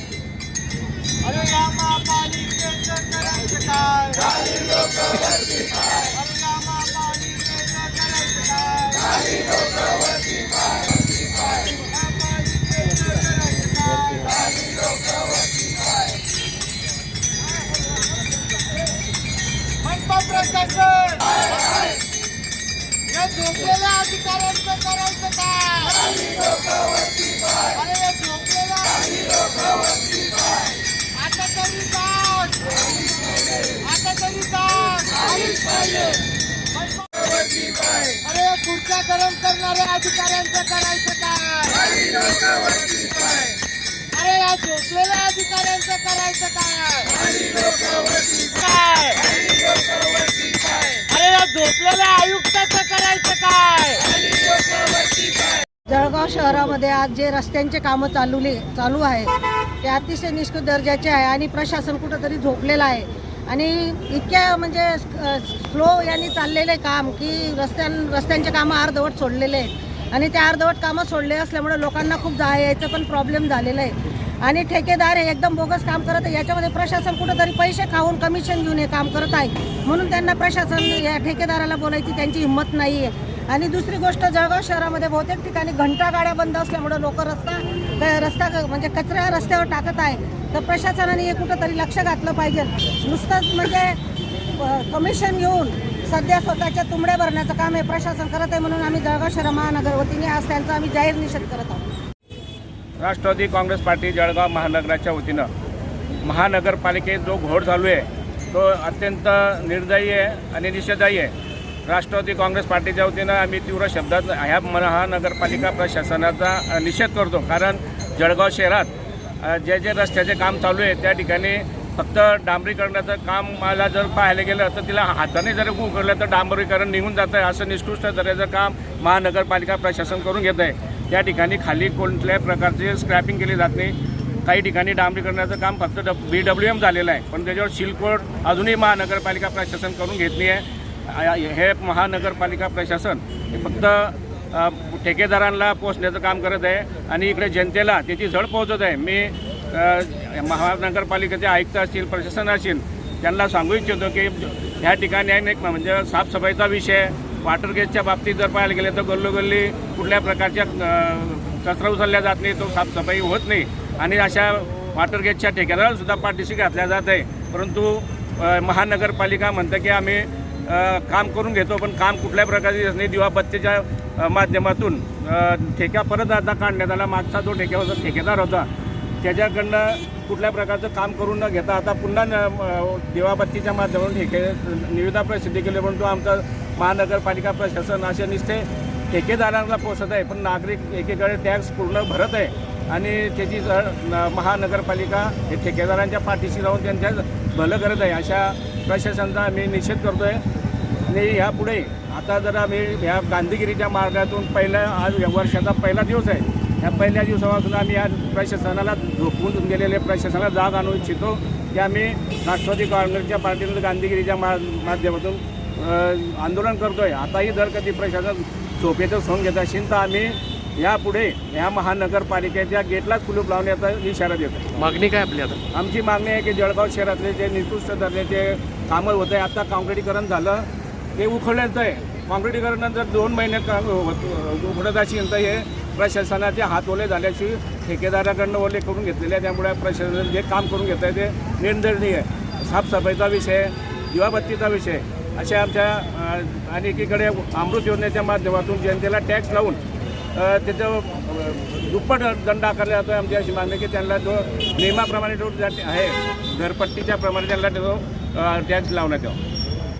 अरे या महापालिकेचं करायचं काय अरे या महापालिकेचं करायचं काय महापालिकेचं करायचं काय मनपा प्रशासन या झोपलेल्या अधिकाऱ्यांचं करायचं काय? झोपलेल्या अधिकाऱ्यांचं करायचं काय? अरे या झोपलेल्या आयुक्ताचं करायचं काय? जळगाव शहरामध्ये आज जे रस्त्यांचे कामं चालवले चालू आहेत ते अतिशय निष्कृत दर्जाचे आहे आणि प्रशासन कुठंतरी झोपलेलं आहे. आणि इतक्या म्हणजे स्लो यांनी चाललेले काम की रस्त्यां रस्त्यांचे कामं अर्धवट सोडलेले आहेत. आणि ते अर्धवट कामं सोडले असल्यामुळे लोकांना खूप जा यायचं पण प्रॉब्लेम झालेला आहे. आणि ठेकेदार हे एकदम बोगस काम करत आहे. याच्यामध्ये प्रशासन कुठंतरी पैसे खाऊन कमिशन घेऊन हे काम करत आहे. म्हणून त्यांना प्रशासन या ठेकेदाराला बोलायची त्यांची हिंमत नाही आहे आणि दुसरी गोष्ट जळगाव शहरामध्ये बहुतेक ठिकाणी घंटा गाड्या बंद असल्यामुळे लोक रस्ता रस्ता क- म्हणजे कचरा रस्त्यावर टाकत आहे. तर प्रशासनाने हे कुठंतरी लक्ष घातलं पाहिजे. नुसतंच म्हणजे कमिशन घेऊन सध्या स्वतःच्या तुंबड्या भरण्याचं काम हे प्रशासन करत आहे. म्हणून आम्ही जळगाव शहर महानगर वतीने आज त्यांचा आम्ही जाहीर निषेध करत आहोत. राष्ट्रवादी काँग्रेस पार्टी जळगाव महानगराच्या वतीनं. महानगरपालिकेत जो घोड चालू आहे तो अत्यंत निर्दयी आहे आणि निषेधायी आहे. राष्ट्रवादी काँग्रेस पार्टीच्या वतीनं आम्ही तीव्र शब्दात ह्या महानगरपालिका प्रशासनाचा निषेध करतो. कारण जळगाव शहरात जे जे रस्त्याचे काम चालू आहे त्या ठिकाणी फक्त डांबरीकरणाचं काम मला जर पाहायला गेलं तर तिला हाताने जर उघडलं तर डांबरीकरण निघून जातं आहे असं निष्कृष्ट दर्जाचं काम महानगरपालिका प्रशासन करून घेत आहे त्या ठिकाणी खाली कोणत्याही प्रकारची स्क्रॅपिंग केली जात नाही. काही ठिकाणी डांबरीकरणाचं काम फक्त बी डब्ल्यू एम झालेलं आहे. पण त्याच्यावर शिलकोड अजूनही महानगरपालिका प्रशासन करून घेतली आहे. हे महानगरपालिका प्रशासन हे फक्त ठेकेदारांना पोचण्याचं काम करत आहे. आणि इकडे जनतेला त्याची झड पोहोचत आहे. मी महानगरपालिकेचे आयुक्त असतील प्रशासन असेल त्यांना सांगू इच्छितो की ह्या ठिकाणी आहे ना म्हणजे साफसफाईचा विषय वॉटर गेटच्या बाबतीत जर पाहायला गेलं तर गल्लोगल्ली कुठल्या प्रकारच्या कचरा उचलल्या जात नाही तो साफसफाई होत नाही. आणि अशा वॉटर गेटच्या ठेकेदाराला सुद्धा पाठीशी घातल्या जात आहे. परंतु महानगरपालिका म्हणतं की आम्ही काम करून घेतो पण काम कुठल्या प्रकारचे येत नाही. दिवाबत्तीच्या माध्यमातून ठेक्या परत आता काढण्यात आला. मागचा जो होता ठेकेदार होता त्याच्याकडनं कुठल्या प्रकारचं काम करून न घेता आता पुन्हा न- दिवाबत्तीच्या माध्यमातून ठेके निविदा प्रसिद्धी केली परंतु आमचं महानगरपालिका प्रशासन असे निस्ते ठेकेदारांना पोचत आहे पण नागरिक एकीकडे टॅक्स पूर्ण भरत आहे आणि त्याची न- महानगरपालिका हे ठेकेदारांच्या पाठीशी राहून त्यांच्या भलं करत आहे अशा प्रशासनाचा आम्ही निषेध करतो आहे आणि ह्यापुढे आता जर आम्ही ह्या गांधीगिरीच्या मार्गातून पहिल्या आज वर्षाचा पहिला दिवस आहे ह्या पहिल्या दिवसापासून आम्ही आज प्रशासनाला झोपवून गेलेले प्रशासनाला जाग आणू इच्छितो की आम्ही राष्ट्रवादी काँग्रेसच्या पार्टीनं गांधीगिरीच्या मा माध्यमातून आंदोलन करतोय आताही जर कधी प्रशासन झोपेचं सोंग घेत असेल तर आम्ही यापुढे ह्या महानगरपालिकेच्या गेटलाच कुलूप लावण्याचा इशारा देतो मागणी काय आपली आता आमची मागणी आहे की जळगाव शहरातले जे निकृष्ट दर्जाचे कामं होत आहे आता काँक्रिटीकरण झालं ते उखडल्याचं आहे काँक्रिटीकरण जर दोन महिने का- होत- उघडत असेल तर हे प्रशासनाचे हात ओले झाल्याशी ठेकेदाराकडनं ओले करून घेतलेले आहे. त्यामुळे प्रशासन जे काम करून घेत आहे ते निर्दरणीय साफसफाईचा विषय दिवाबत्तीचा विषय असे आमच्या अनेकीकडे अमृत योजनेच्या माध्यमातून जनतेला टॅक्स लावून त्याचं दुप्पट दंड आकारला जातो आमची अशी मागणी की त्यांना जो नियमाप्रमाणे जो आहे घरपट्टीच्या प्रमाणे त्यांना तो टॅक्स लावण्यात यावा.